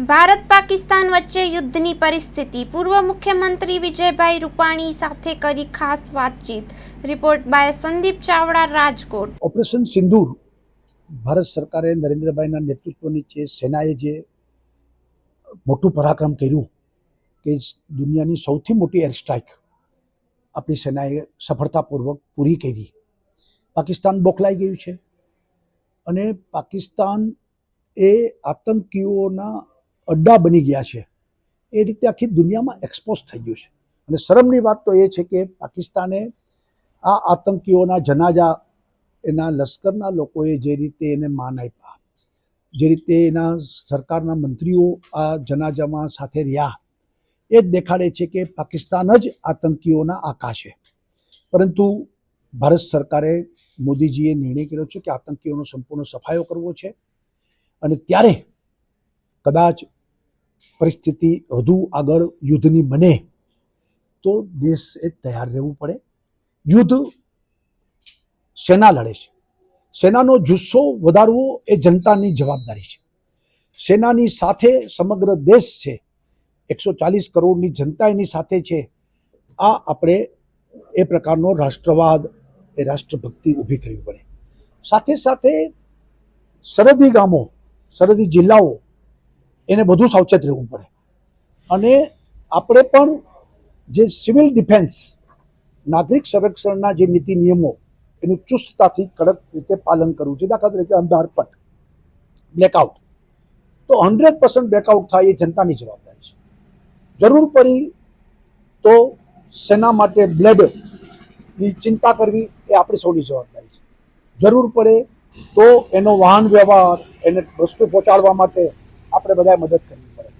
ભારત પાકિસ્તાન વચ્ચે યુદ્ધની પરિસ્થિતિ. પૂર્વ મુખ્યમંત્રી વિજયભાઈ રૂપાણી સાથે કરી ખાસ વાતચીત. Report by Sandeep Chavda, Rajkot. Operation Sindoor Bharat સરકારે નરેન્દ્રભાઈના નેતૃત્વ નીચે સેનાએ જે મોટું પરાક્રમ કર્યું કે દુનિયાની સૌથી મોટી એર સ્ટ્રાઇક આપણી સેનાએ સફળતાપૂર્વક પૂરી કરી. પાકિસ્તાન બોખલાઈ ગયું છે અને પાકિસ્તાન એ આતંકીઓના અડ્ડા બની ગયા છે. એ રીતે આખી દુનિયામાં એક્સપોઝ થઈ ગયું છે. અને શરમની વાત તો એ છે કે પાકિસ્તાને આ આતંકીઓના જનાજા એના લશ્કરના લોકોએ જે રીતે એને માન આપ્યા, જે રીતે એના સરકારના મંત્રીઓ આ જનાજામાં સાથે રહ્યા, એ જ દેખાડે છે કે પાકિસ્તાન જ આતંકીઓના આકા છે. પરંતુ ભારત સરકારે મોદીજીએ નિર્ણય કર્યો છે કે આતંકીઓનો સંપૂર્ણ સફાયો કરવો છે. અને ત્યારે કદાચ પરિસ્થિતિ વધુ આગળ યુદ્ધની બને, તો દેશે તૈયાર રહેવું પડે. યુદ્ધ સેના લડે છે. સેનાનો જુસ્સો વધારવો એ જનતાની જવાબદારી છે. સેનાની સાથે સમગ્ર દેશ છે, એકસો ચાલીસ કરોડની જનતા એની સાથે છે. આ આપણે એ પ્રકારનો રાષ્ટ્રવાદ, એ રાષ્ટ્રભક્તિ ઊભી કરવી પડે. સાથે સાથે સરહદી ગામો, સરહદી જિલ્લાઓ એને બધું સાવચેત રહેવું પડે. અને આપણે પણ જે સિવિલ ડિફેન્સ, નાગરિક સંરક્ષણના જે નીતિ નિયમો, એનું ચુસ્તતાથી કડક રીતે પાલન કરવું છે. દાખલા તરીકે અંધારપટ બ્લેકઆઉટ તો હંડ્રેડ પર્સન્ટ બ્લેકઆઉટ થાય એ જનતાની જવાબદારી છે. જરૂર પડી તો સેના માટે બ્લડની ચિંતા કરવી એ આપણી સૌની જવાબદારી છે. જરૂર પડે તો એનો વાહન વ્યવહાર, એને વસ્તુ પહોંચાડવા માટે આપણે બધાએ મદદ કરવી પડે.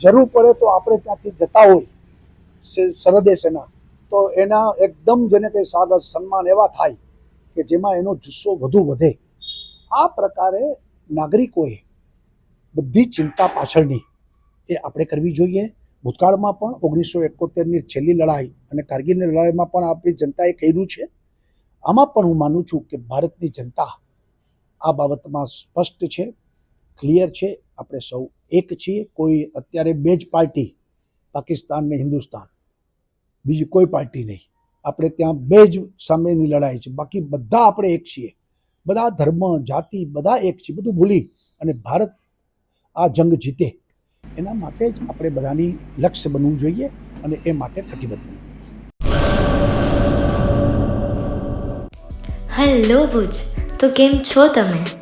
જરૂર પડે તો આપણે ત્યાંથી જતા હોય સરહદે સેના. તો એના એકદમ જેને કંઈ સાદર સન્માન એવા થાય કે જેમાં એનો જુસ્સો વધુ વધે. આ પ્રકારે નાગરિકોએ બધી ચિંતા પાછળની એ આપણે કરવી જોઈએ. ભૂતકાળમાં પણ ઓગણીસો એકોતેરની છેલ્લી લડાઈ અને કારગીલની લડાઈમાં પણ આપણી જનતાએ કર્યું છે. આમાં પણ હું માનું છું કે ભારતની જનતા આ બાબતમાં સ્પષ્ટ છે, ક્લિયર છે. આપણે સૌ એક છીએ. કોઈ અત્યારે બે જ પાર્ટી, પાકિસ્તાન ને હિન્દુસ્તાન. બીજી કોઈ પાર્ટી નહીં. આપણે ત્યાં બે જ સામેની લડાઈ છે. બાકી બધા આપણે એક છીએ. બધા ધર્મ, જાતિ, બધા એક છીએ. બધું ભૂલી અને ભારત આ જંગ જીતે. એના માટે જ આપણે બધાની લક્ષ્ય બનવું જોઈએ અને એ માટે કટિબદ્ધ બનવું હેલો ભુજ. તો કેમ છો તમે?